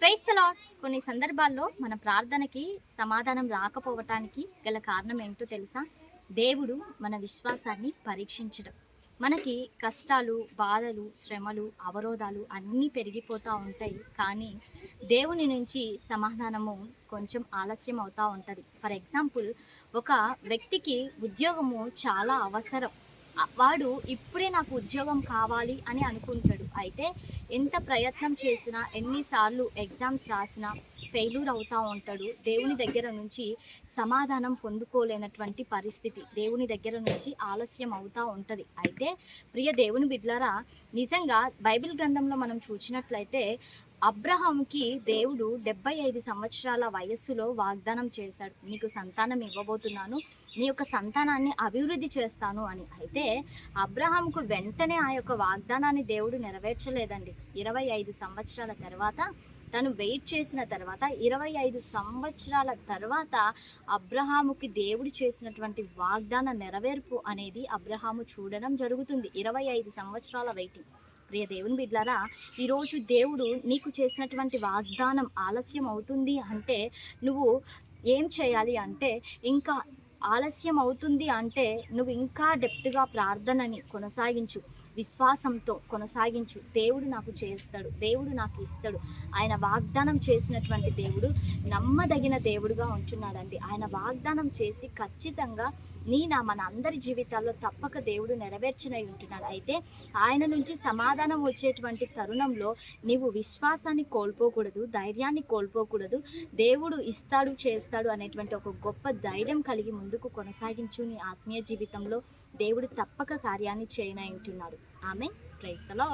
క్రైస్తలో కొన్ని సందర్భాల్లో మన ప్రార్థనకి సమాధానం రాకపోవటానికి గల కారణం ఏంటో తెలుసా? దేవుడు మన విశ్వాసాన్ని పరీక్షించడం. మనకి కష్టాలు బాధలు శ్రమలు అవరోధాలు అన్నీ పెరిగిపోతూ ఉంటాయి. కానీ దేవుని నుంచి సమాధానము కొంచెం ఆలస్యం అవుతూ ఉంటుంది. ఫర్ ఎగ్జాంపుల్ ఒక వ్యక్తికి ఉద్యోగము చాలా అవసరం. వాడు ఇప్పుడే నాకు ఉద్యోగం కావాలి అని అనుకుంటాడు. అయితే ఎంత ప్రయత్నం చేసినా ఎన్నిసార్లు ఎగ్జామ్స్ రాసినా ఫెయిల్యూర్ అవుతూ ఉంటాడు. దేవుని దగ్గర నుంచి సమాధానం పొందుకోలేనటువంటి పరిస్థితి దేవుని దగ్గర నుంచి ఆలస్యం అవుతూ ఉంటుంది. అయితే ప్రియ దేవుని బిడ్లారా నిజంగా బైబిల్ గ్రంథంలో మనం చూసినట్లయితే అబ్రహాంకి దేవుడు డెబ్బై ఐదు సంవత్సరాల వయస్సులో వాగ్దానం చేశాడు. నీకు సంతానం ఇవ్వబోతున్నాను నీ యొక్క సంతానాన్ని అభివృద్ధి చేస్తాను అని. అయితే అబ్రహాంకు వెంటనే ఆ యొక్క వాగ్దానాన్ని దేవుడు నెరవేర్చలేదండి. ఇరవై ఐదు సంవత్సరాల తర్వాత తను వెయిట్ చేసిన తర్వాత ఇరవై ఐదు సంవత్సరాల తర్వాత అబ్రహాముకి దేవుడు చేసినటువంటి వాగ్దాన నెరవేర్పు అనేది అబ్రహాము చూడడం జరుగుతుంది. ఇరవై ఐదు సంవత్సరాల వెయిటింగ్. ప్రియ దేవుని బిడ్లారా ఈరోజు దేవుడు నీకు చేసినటువంటి వాగ్దానం ఆలస్యం అవుతుంది అంటే నువ్వు ఏం చేయాలి అంటే ఇంకా ఆలస్యం అవుతుంది అంటే నువ్వు ఇంకా డెప్త్గా ప్రార్థనని కొనసాగించు. విశ్వాసంతో కొనసాగించు. దేవుడు నాకు చేస్తాడు. దేవుడు నాకు ఇస్తాడు. ఆయన వాగ్దానం చేసినటువంటి దేవుడు నమ్మదగిన దేవుడుగా ఉంటున్నాడండి. ఆయన వాగ్దానం చేసి ఖచ్చితంగా నీ నా మన అందరి జీవితాల్లో తప్పక దేవుడు నెరవేర్చనై ఉంటున్నాడు. అయితే ఆయన నుంచి సమాధానం వచ్చేటువంటి తరుణంలో నీవు విశ్వాసాన్ని కోల్పోకూడదు ధైర్యాన్ని కోల్పోకూడదు దేవుడు ఇస్తాడు చేస్తాడు అనేటువంటి ఒక గొప్ప ధైర్యం కలిగి ముందుకు కొనసాగించు నీ ఆత్మీయ జీవితంలో దేవుడు తప్పక కార్యాన్ని చేయనై ఉంటున్నాడు. ఆమె క్రైస్తలో